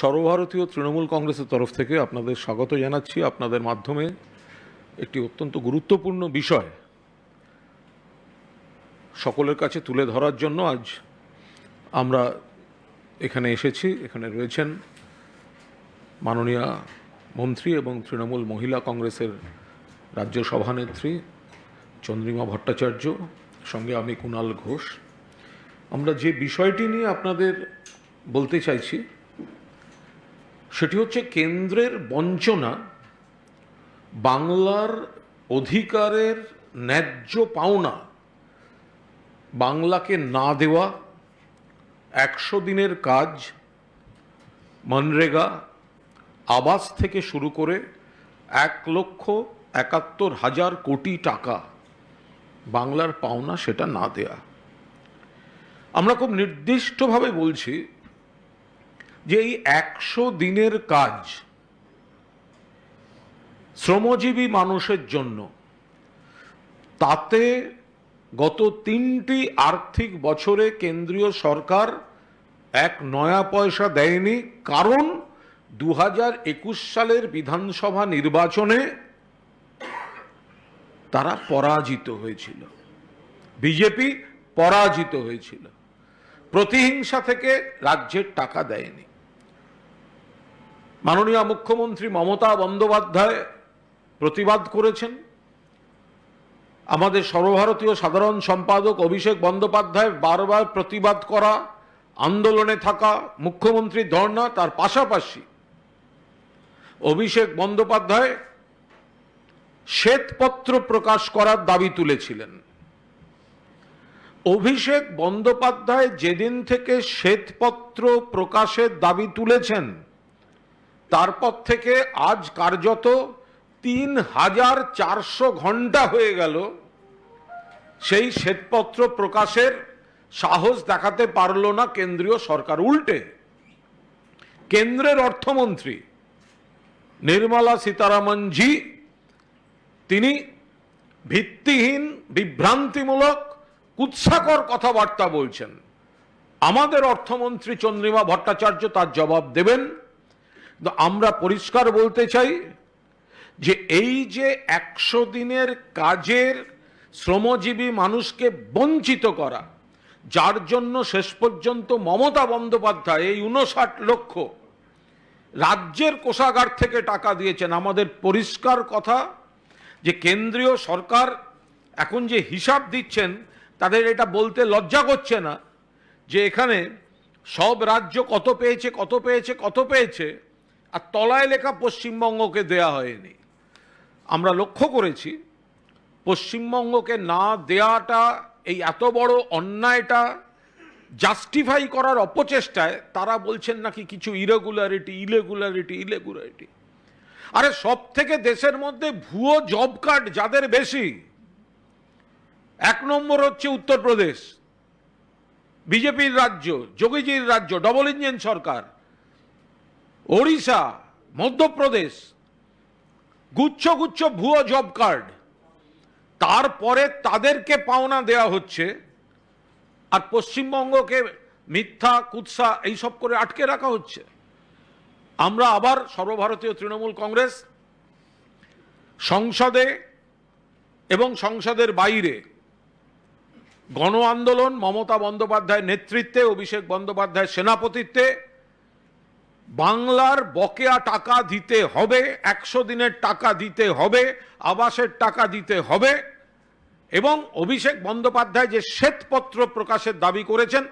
সর্বভারতীয় তৃণমূল কংগ্রেসের তরফ থেকে আপনাদের স্বাগত জানাচ্ছি। আপনাদের মাধ্যমে একটি অত্যন্ত গুরুত্বপূর্ণ বিষয় সকলের কাছে তুলে ধরার জন্য আজ আমরা এখানে এসেছি, এখানে রয়েছেন মাননীয় মন্ত্রী এবং তৃণমূল মহিলা কংগ্রেসের রাজ্য সভানেত্রী চন্দ্রিমা ভট্টাচার্য, সঙ্গে আমি কুণাল ঘোষ। আমরা যে বিষয়টি নিয়ে আপনাদের বলতে চাইছি সেটি হচ্ছে কেন্দ্রের বঞ্চনা, বাংলার অধিকারের ন্যায্য পাওনা, বাংলাকে না দেওয়া, একশো দিনের কাজ, মনরেগা, আবাস থেকে শুরু করে এক লক্ষ একাত্তর হাজার কোটি টাকা বাংলার পাওনা সেটা না দেয়া। আমরা খুব নির্দিষ্টভাবে বলছি যে এই একশো দিনের কাজ শ্রমজীবী মানুষের জন্য, তাতে গত তিনটি আর্থিক বছরে কেন্দ্রীয় সরকার এক নয়া পয়সা দেয়নি, কারণ দু হাজার একুশ সালের বিধানসভা নির্বাচনে তারা পরাজিত হয়েছিল। বিজেপি পরাজিত হয়েছিল। প্রতিহিংসা থেকে রাজ্যের টাকা দেয়নি। মাননীয় মুখ্যমন্ত্রী মমতা বন্দ্যোপাধ্যায় প্রতিবাদ করেছেন। আমাদের সর্বভারতীয় সাধারণ সম্পাদক অভিষেক বন্দ্যোপাধ্যায় বারবার প্রতিবাদ করা, আন্দোলনে থাকা মুখ্যমন্ত্রী ধর্ণা, তার পাশাপাশি অভিষেক বন্দ্যোপাধ্যায় শ্বেতপত্র প্রকাশ করার দাবি তুলেছিলেন। অভিষেক বন্দ্যোপাধ্যায় যেদিন থেকে শ্বেতপত্র প্রকাশের দাবি তুলেছেন তারপর থেকে আজ কার্যত তিন হাজার চারশো ঘণ্টা হয়ে গেল সেই শ্বেতপত্র প্রকাশের সাহস দেখাতে পারল না কেন্দ্রীয় সরকার উল্টে। কেন্দ্রের অর্থমন্ত্রী নির্মলা সীতারামনজি তিনি ভিত্তিহীন, বিভ্রান্তিমূলক, কুৎসাকর কথাবার্তা বলছেন। আমাদের অর্থমন্ত্রী চন্দ্রিমা ভট্টাচার্য তার জবাব দেবেন। কিন্তু আমরা পরিষ্কার বলতে চাই যে এই যে একশো দিনের কাজের শ্রমজীবী মানুষকে বঞ্চিত করা, যার জন্য শেষ পর্যন্ত মমতা বন্দ্যোপাধ্যায় এই উনষাট লক্ষ রাজ্যের কোষাগার থেকে টাকা দিয়েছেন। আমাদের পরিষ্কার কথা যে কেন্দ্রীয় সরকার এখন যে হিসাব দিচ্ছেন, তাদের এটা বলতে লজ্জা করছে না যে এখানে সব রাজ্য কত পেয়েছে কত পেয়েছে কত পেয়েছে আর তলায় লেখা পশ্চিমবঙ্গকে দেয়া হয়নি। আমরা লক্ষ্য করেছি, পশ্চিমবঙ্গকে না দেয়াটা, এই এত বড় অন্যায়টা জাস্টিফাই করার অপচেষ্টায় তারা বলছেন নাকি কিছু ইরেগুলারিটি ইলেগুলারিটি ইলেগুলারিটি আরে সব থেকে দেশের মধ্যে ভুয়ো জব কার্ড যাদের বেশি, এক নম্বর হচ্ছে উত্তরপ্রদেশ, বিজেপির রাজ্য, যোগীজির রাজ্য ডবল ইঞ্জিন সরকার। ওড়িশা, মধ্যপ্রদেশ, গুচ্ছ গুচ্ছ ভুয়ো জব কার্ড। তারপরে তাদেরকে পাওনা দেয়া হচ্ছে আর পশ্চিমবঙ্গকে মিথ্যা, কুৎসা এইসব করে আটকে রাখা হচ্ছে। আমরা আবার সর্বভারতীয় তৃণমূল কংগ্রেস সংসদে এবং সংসদের বাইরে গণ আন্দোলন, মমতা বন্দ্যোপাধ্যায়ের নেতৃত্বে, অভিষেক বন্দ্যোপাধ্যায়ের সেনাপতিত্বে বাংলার বকেয়া টাকা দিতে হবে, একশো দিনের টাকা দিতে হবে, আবাসের টাকা দিতে হবে। এবং অভিষেক বন্দ্যোপাধ্যায় যে শ্বেতপত্র প্রকাশের দাবি করেছেন,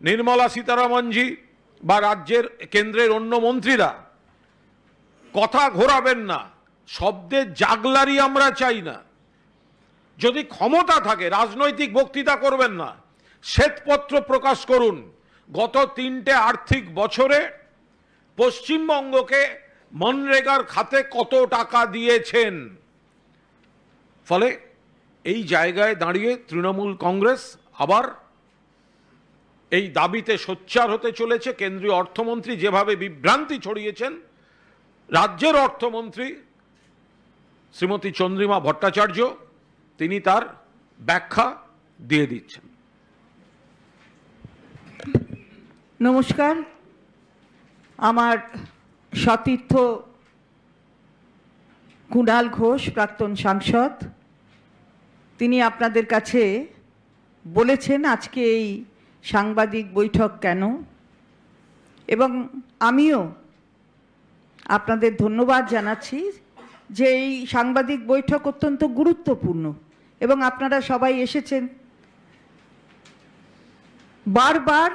নির্মলা সীতারামনজি বা রাজ্যের কেন্দ্রের অন্য মন্ত্রীরা, কথা ঘোরাবেন না শব্দের জাগলারি আমরা চাই না। যদি ক্ষমতা থাকে, রাজনৈতিক বক্তৃতা করবেন না, শ্বেতপত্র প্রকাশ করুন। গত তিনটে আর্থিক বছরে পশ্চিমবঙ্গকে মনরেগার খাতে কত টাকা দিয়েছেন? ফলে এই জায়গায় দাঁড়িয়ে তৃণমূল কংগ্রেস আবার এই দাবিতে সোচ্চার হতে চলেছে। কেন্দ্রীয় অর্থমন্ত্রী যেভাবে বিভ্রান্তি ছড়িয়েছেন, রাজ্যের অর্থমন্ত্রী শ্রীমতী চন্দ্রিমা ভট্টাচার্য, তিনি তার ব্যাখ্যা দিয়ে দিচ্ছেন। নমস্কার। আমার সতীর্থ কুণাল ঘোষ, প্রাক্তন সাংসদ। তিনি আপনাদের কাছে বলেছেন আজকে এই সাংবাদিক বৈঠক কেন? এবং আমিও আপনাদের ধন্যবাদ জানাচ্ছি যে এই সাংবাদিক বৈঠক অত্যন্ত গুরুত্বপূর্ণ এবং আপনারা সবাই এসেছেন। বারবার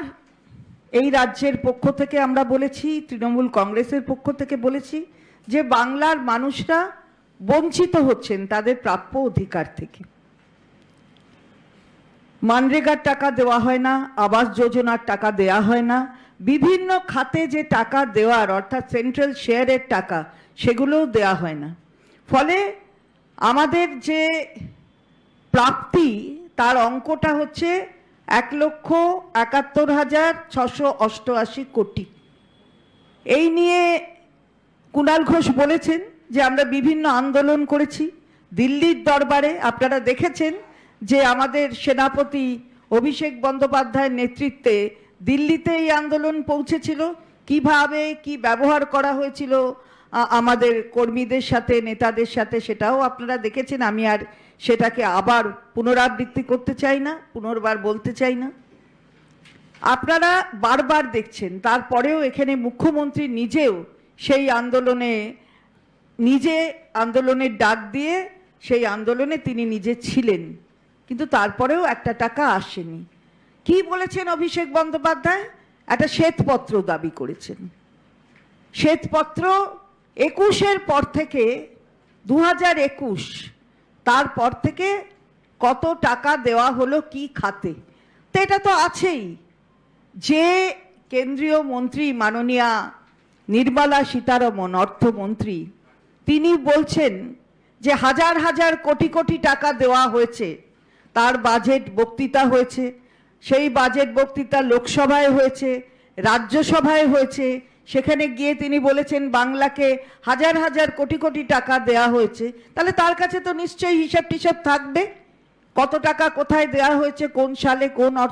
এই রাজ্যের পক্ষ থেকে আমরা বলেছি, তৃণমূল কংগ্রেসের পক্ষ থেকে বলেছি যে বাংলার মানুষরা বঞ্চিত হচ্ছেন তাদের প্রাপ্য অধিকার থেকে। মানরেগার টাকা দেওয়া হয় না, আবাস যোজনার টাকা দেওয়া হয় না, বিভিন্ন খাতে যে টাকা দেওয়ার অর্থাৎ সেন্ট্রাল শেয়ারের টাকা সেগুলোও দেওয়া হয় না। ফলে আমাদের যে প্রাপ্তি, তার অঙ্কটা হচ্ছে এক লক্ষ একাত্তর হাজার ছশো অষ্টআশি কোটি। এই নিয়ে কুণাল ঘোষ বলেছেন যে আমরা বিভিন্ন আন্দোলন করেছি। দিল্লির দরবারে আপনারা দেখেছেন যে আমাদের সেনাপতি অভিষেক বন্দ্যোপাধ্যায়ের নেতৃত্বে দিল্লিতে এই আন্দোলন পৌঁছেছিল। কীভাবে, কি ব্যবহার করা হয়েছিল আমাদের কর্মীদের সাথে, নেতাদের সাথে সেটাও আপনারা দেখেছেন। আমি আর সেটাকে আবার পুনরাবৃত্তি করতে চাই না, পুনর্বার বলতে চাই না। আপনারা বারবার দেখছেন, তারপরেও এখানে মুখ্যমন্ত্রী নিজেও সেই আন্দোলনে, নিজে আন্দোলনের ডাক দিয়ে সেই আন্দোলনে তিনি নিজে ছিলেন, কিন্তু তারপরেও একটা টাকা আসেনি। কি বলেছেন অভিষেক বন্দ্যোপাধ্যায়? একটা শ্বেতপত্র দাবি করেছেন। শ্বেতপত্র একুশের পর থেকে দু হাজার একুশ তারপর থেকে কত টাকা দেওয়া হলো, কি খাতে? তো এটা তো আছেই। যে কেন্দ্রীয় মন্ত্রী, মাননীয়া নির্মলা সীতারমন, অর্থমন্ত্রী, তিনি বলছেন যে হাজার হাজার কোটি কোটি টাকা দেওয়া হয়েছে। তার বাজেট বক্তৃতা হয়েছে। সেই বাজেট বক্তৃতা লোকসভায় হয়েছে, রাজ্যসভায় হয়েছে সেখানে গিয়ে তিনি বলেছেন, বাংলাকে হাজার হাজার কোটি কোটি টাকা দেয়া হয়েছে। তাহলে তার কাছে তো নিশ্চয়ই হিসাব টিসাব থাকবে। কত টাকা কোথায় দেয়া হয়েছে, কোন সালে কোন